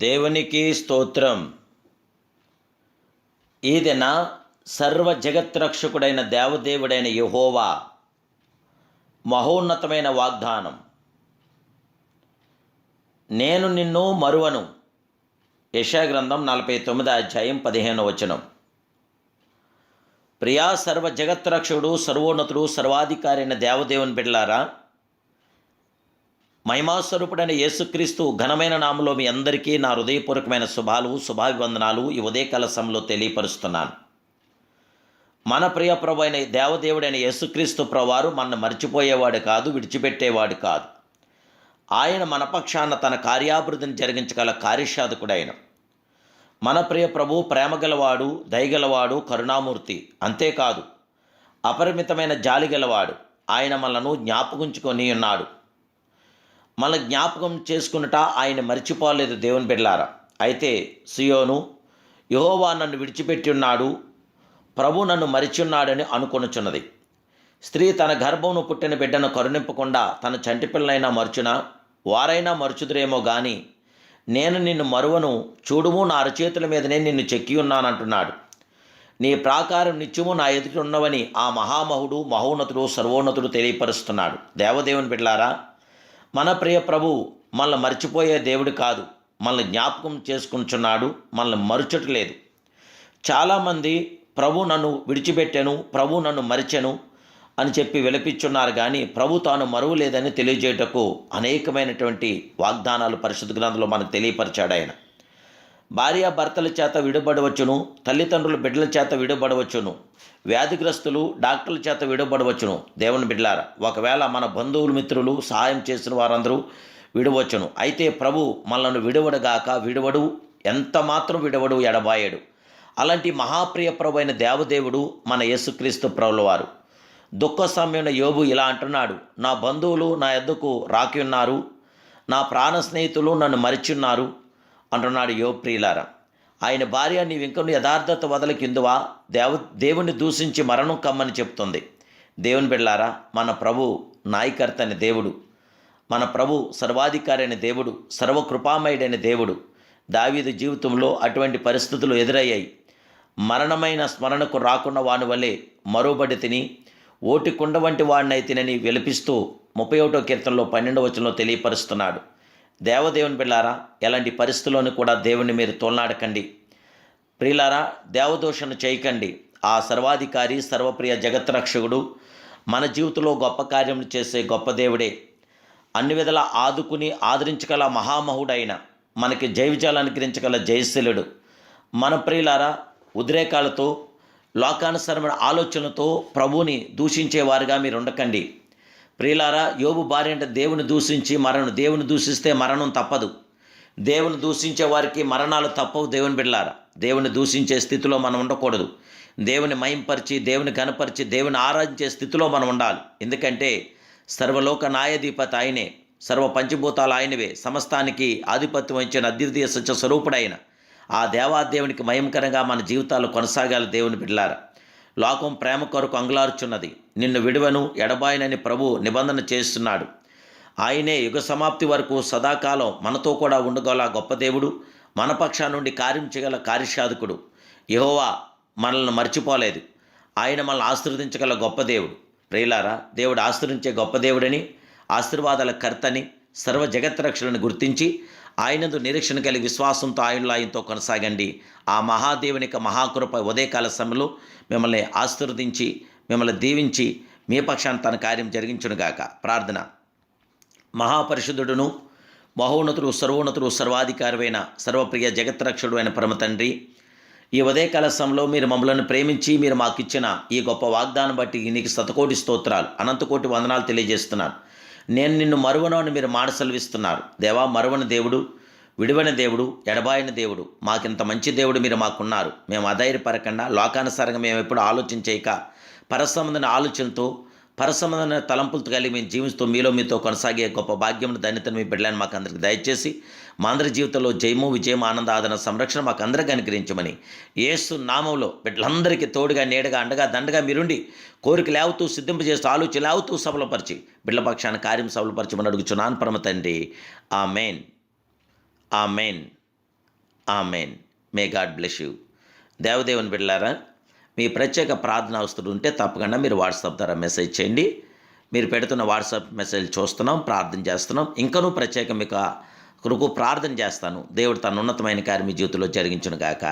దేవునికి స్తోత్రం. ఈ దిన సర్వ జగత్రక్షకుడైన దేవదేవుడైన యహోవా మహోన్నతమైన వాగ్దానం. నేను నిన్ను మరువను. యశా గ్రంథం నలభై తొమ్మిది అధ్యాయం పదిహేను వచనం. ప్రియా సర్వ జగత్రక్షకుడు సర్వోన్నతుడు సర్వాధికారైన దేవదేవుని బిడ్డలారా మహిమాస్వరూపుడైన యేసుక్రీస్తు ఘనమైన నామలో మీ అందరికీ నా హృదయపూర్వకమైన శుభాలు శుభాభివందనాలు ఈ ఉదయకాల సమయంలో తెలియపరుస్తున్నాను. మన ప్రియ ప్రభు అయిన దేవదేవుడైన యేసుక్రీస్తు ప్రవారు మన మర్చిపోయేవాడు కాదు విడిచిపెట్టేవాడు కాదు. ఆయన మన పక్షాన తన కార్యాభివృద్ధిని జరిగించగల కార్యసాధకుడైన. మన ప్రియ ప్రభు ప్రేమగలవాడు దయగలవాడు కరుణామూర్తి అంతేకాదు అపరిమితమైన జాలి గలవాడు ఆయన మనను జ్ఞాపకుంచుకొని ఉన్నాడు. మన జ్ఞాపకం చేసుకున్నట ఆయన మర్చిపోలేదు దేవుని బిడ్డలారా. అయితే సియోను యహోవా నన్ను విడిచిపెట్టి ఉన్నాడు ప్రభు నన్ను మరిచున్నాడని అనుకొనుచున్నది. స్త్రీ తన గర్భమును పుట్టిన బిడ్డను కరుణింపకుండా తన చంటి పిల్లలైనా మరుచునా? వారైనా మరుచుదురేమో గాని నేను నిన్ను మరువను చూడుము నా అరచేతుల మీదనే నిన్ను చెక్కి ఉన్నానంటున్నాడు. నీ ప్రాకారం నిత్యము నా ఎదుటి ఉన్నవని ఆ మహామహుడు మహోన్నతుడు సర్వోన్నతుడు తెలియపరుస్తున్నాడు. దేవదేవుని బిడ్లారా మన ప్రియ ప్రభు మనల్ని మర్చిపోయే దేవుడు కాదు. మనల్ని జ్ఞాపకం చేసుకుంటున్నాడు. మనల్ని మరుచట్లేదు. చాలామంది ప్రభు నన్ను విడిచిపెట్టాను ప్రభు నన్ను మరిచెను అని చెప్పి విలపించున్నారు కానీ ప్రభు తాను మరువు లేదని తెలియజేయటకు అనేకమైనటువంటి వాగ్దానాలు పరిశుద్ధ గ్రంథంలో మనకు తెలియపరిచాడు ఆయన. భార్యాభర్తల చేత విడబడవచ్చును తల్లిదండ్రుల బిడ్డల చేత విడబడవచ్చును వ్యాధిగ్రస్తులు డాక్టర్ల చేత విడబడవచ్చును. దేవుని బిడ్డలారా ఒకవేళ మన బంధువులు మిత్రులు సహాయం చేసిన వారందరూ విడవచ్చును. అయితే ప్రభు మనల్ని విడవడగాక విడవడు ఎంత మాత్రం విడవడు ఎడబాయడు. అలాంటి మహాప్రియ ప్రభు అయిన దేవదేవుడు మన యేసుక్రీస్తు ప్రభులవారు. దుఃఖ సమయంలో యోబు ఇలా అంటున్నాడు నా బంధువులు నా ఎద్దుకు రాకి ఉన్నారు నా ప్రాణ స్నేహితులు నన్ను మరిచున్నారు అంటున్నాడు యో ప్రియులారా ఆయన భార్య నీవింకను యథార్థత వదలకిందువా? దేవ దేవుణ్ణి దూషించి మరణం కమ్మని చెప్తుంది. దేవుని బిళ్ళారా మన ప్రభు నాయకర్త అని దేవుడు మన ప్రభు సర్వాధికారి అయిన దేవుడు సర్వకృపామయుడైన దేవుడు. దావీదు జీవితంలో అటువంటి పరిస్థితులు ఎదురయ్యాయి. మరణమైన స్మరణకు రాకుండా వాని వల్లే మరోబడి తిని ఓటి కుండ వంటి వాడినైతినని విలపిస్తూ ముప్పై ఒకటో కీర్తనలో పన్నెండవ వచనంలో తెలియపరుస్తున్నాడు. దేవదేవుని బిళ్ళారా? ఎలాంటి పరిస్థితుల్లోనూ కూడా దేవుణ్ణి మీరు తోలనాడకండి. ప్రియులారా దేవదోషణ చేయకండి. ఆ సర్వాధికారి సర్వప్రియ జగత్రక్షకుడు మన జీవితంలో గొప్ప కార్యములు చేసే గొప్ప దేవుడే. అన్ని విధాల ఆదుకుని ఆదరించగల మహామహుడైన మనకి జైవిజాలు అనుగ్రహించగల జయశీలుడు. మన ప్రియులారా ఉద్రేకాలతో లోకానుసరమైన ఆలోచనలతో ప్రభువుని దూషించేవారుగా మీరు ఉండకండి ప్రియులారా యోబు భార్య అంటే దేవుని దూషించి మరణం దేవుని దూషిస్తే మరణం తప్పదు. దేవుని దూషించే వారికి మరణాలు తప్పవు దేవుని బిడ్డలారా. దేవుని దూషించే స్థితిలో మనం ఉండకూడదు. దేవుని మయంపరిచి దేవుని కనపరిచి దేవుని ఆరాధించే స్థితిలో మనం ఉండాలి. ఎందుకంటే సర్వలోక న్యాయాధిపతి ఆయనే సర్వ పంచభూతాలు ఆయనవే సమస్తానికి ఆధిపత్యం వహించిన అద్వితీయ సత్య స్వరూపుడైన ఆ దేవాదేవునికి మయంకరంగా మన జీవితాలు కొనసాగాలి దేవుని బిడ్డలారా. లోకం ప్రేమ కొరకు అంగలార్చున్నది నిన్ను విడువను ఎడబాయనని ప్రభు నిబంధన చేస్తున్నాడు. ఆయనే యుగ సమాప్తి వరకు సదాకాలం మనతో కూడా ఉండగల గొప్ప దేవుడు మన పక్షా నుండి కార్యం చేయగల కార్యసాధకుడు. యహోవా మనల్ని మర్చిపోలేదు. ఆయన మనల్ని ఆశీర్వదించగల గొప్ప దేవుడు. ప్రియులారా దేవుడు ఆశ్రయించే గొప్ప దేవుడని ఆశీర్వాదాల కర్తని సర్వ జగత్రక్షలను గుర్తించి ఆయనందు నిరీక్షణ కలిగి విశ్వాసంతో ఆయనలో ఆయనతో కొనసాగండి. ఆ మహాదేవుని యొక్క మహాకృప ఉదయకాల సమయంలో మిమ్మల్ని ఆశీర్వదించి మిమ్మల్ని దీవించి మీ పక్షాన్ని తన కార్యం జరిగించునుగాక ప్రార్థన. మహాపరిషుద్ధుడును మహోన్నతుడు సర్వోన్నతుడు సర్వాధికారమైన సర్వప్రియ జగత్రక్షుడు అయిన పరమ తండ్రి ఈ ఉదయకాల సమయంలో మీరు మమ్మల్ని ప్రేమించి మీరు మాకు ఇచ్చిన ఈ గొప్ప వాగ్దానం బట్టి నీకు శతకోటి స్తోత్రాలు అనంతకోటి వందనాలు తెలియజేస్తున్నాను. నేను నిన్ను మరువను అని మీరు మాట సెలవిస్తున్నారు. దేవా మరువని దేవుడు విడివని దేవుడు ఎడబాయిన దేవుడు మాకింత మంచి దేవుడు మీరు మాకున్నారు. మేము అధైర్యపరకుండా లోకానుసారంగా మేము ఎప్పుడు ఆలోచించక చేయక ఆలోచనతో పరసమైన తలంపులతో కలిగి మేము జీవిస్తూ మీలో మీతో కొనసాగే గొప్ప భాగ్యం ధన్యతను మీ బిడ్డలను మాకు అందరికి దయచేసి మా అందరి జీవితంలో జయము విజయం ఆనంద ఆదరణ సంరక్షణ మాకు అందరికీ అనుగ్రహించమని ఏసు నామంలో బిడ్డలందరికీ తోడుగా నీడగా అండగా దండగా మీరుండి కోరిక లేవుతూ సిద్ధింపజేస్తూ ఆలోచన లేవుతూ సఫలపరిచి బిడ్డల కార్యం సఫలపరచమని అడుగుచున్నాను పరమ తండ్రి. ఆ మెయిన్ ఆ మెయిన్ ఆ మెయిన్ మే గాడ్ బ్లెస్ యూ. దేవదేవుని బిడ్డలారా మీ ప్రత్యేక ప్రార్థన అవసరం ఉంటే తప్పకుండా మీరు వాట్సాప్ ద్వారా మెసేజ్ చేయండి. మీరు పెడుతున్న వాట్సాప్ మెసేజ్ చూస్తున్నాం ప్రార్థన చేస్తున్నాం. ఇంకనూ ప్రత్యేక మీకు కొరకు ప్రార్థన చేస్తాను. దేవుడు తన ఉన్నతమైన కార్య మీ జీవితంలో జరిగించును గాక.